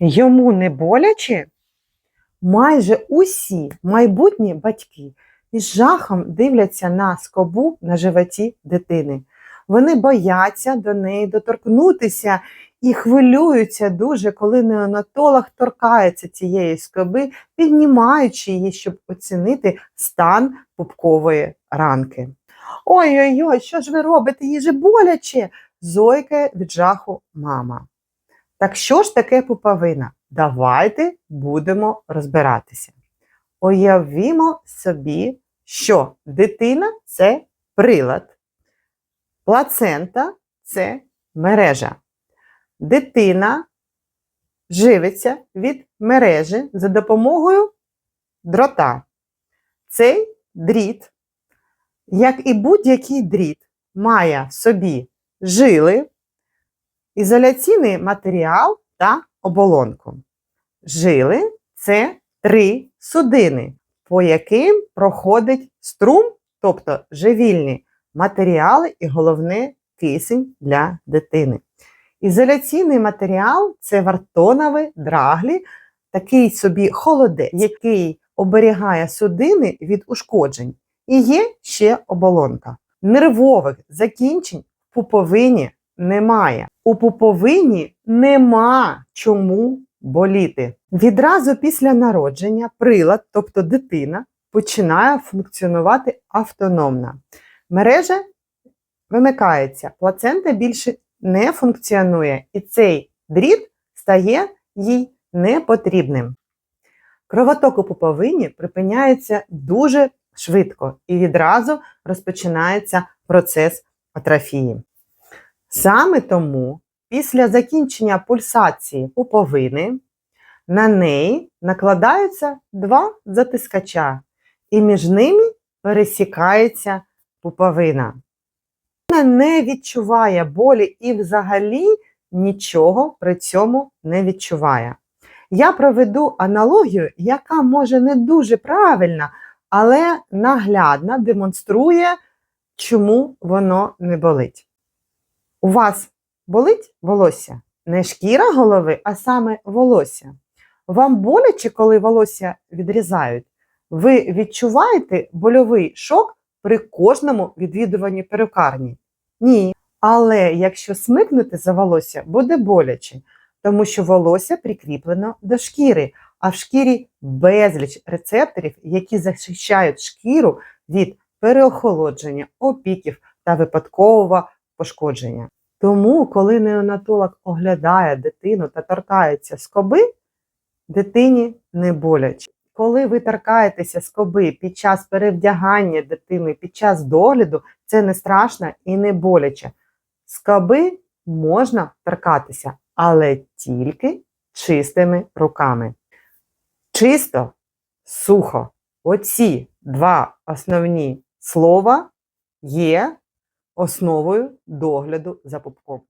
Йому не боляче? Майже усі майбутні батьки із жахом дивляться на скобу на животі дитини. Вони бояться до неї доторкнутися і хвилюються дуже, коли неонатолог торкається цієї скоби, піднімаючи її, щоб оцінити стан пупкової ранки. Ой-ой-ой, що ж ви робите? Їй же боляче. зойкає від жаху мама. Так що ж таке пуповина? Давайте будемо розбиратися. Уявімо собі, що дитина це прилад, плацента це мережа. Дитина живиться від мережі за допомогою дрота. Цей дріт, як і будь-який дріт, має в собі жили, ізоляційний матеріал та оболонку. Жили це три судини, по яким проходить струм, тобто живільні матеріали і головне кисень для дитини. Ізоляційний матеріал це вартонові драглі, такий собі холодець, який оберігає судини від ушкоджень. І є ще оболонка. Нервових закінчень в пуповині немає. У пуповині нема чому боліти. Відразу після народження прилад, тобто дитина, починає функціонувати автономно. Мережа вимикається, плацента більше не функціонує, і цей дріт стає їй непотрібним. Кровоток у пуповині припиняється дуже швидко і відразу розпочинається процес атрофії. Саме тому після закінчення пульсації пуповини на неї накладаються два затискача, і між ними пересікається пуповина. Вона не відчуває болі і взагалі нічого при цьому не відчуває. Я проведу аналогію, яка може не дуже правильна, але наглядно демонструє, чому воно не болить. У вас болить волосся? Не шкіра голови, а саме волосся. Вам боляче, коли волосся відрізають? Ви відчуваєте больовий шок при кожному відвідуванні перукарні? Ні. Але якщо смикнути за волосся, буде боляче, тому що волосся прикріплено до шкіри, а в шкірі безліч рецепторів, які захищають шкіру від переохолодження, опіків та випадкового пошкодження. Тому, коли неонатолог оглядає дитину та торкається скоби, дитині не боляче. Коли ви торкаєтеся скоби під час перевдягання дитини, під час догляду, це не страшно і не боляче. Скоби можна торкатися, але тільки чистими руками. Чисто, сухо. Оці два основні слова є основою догляду за пупком.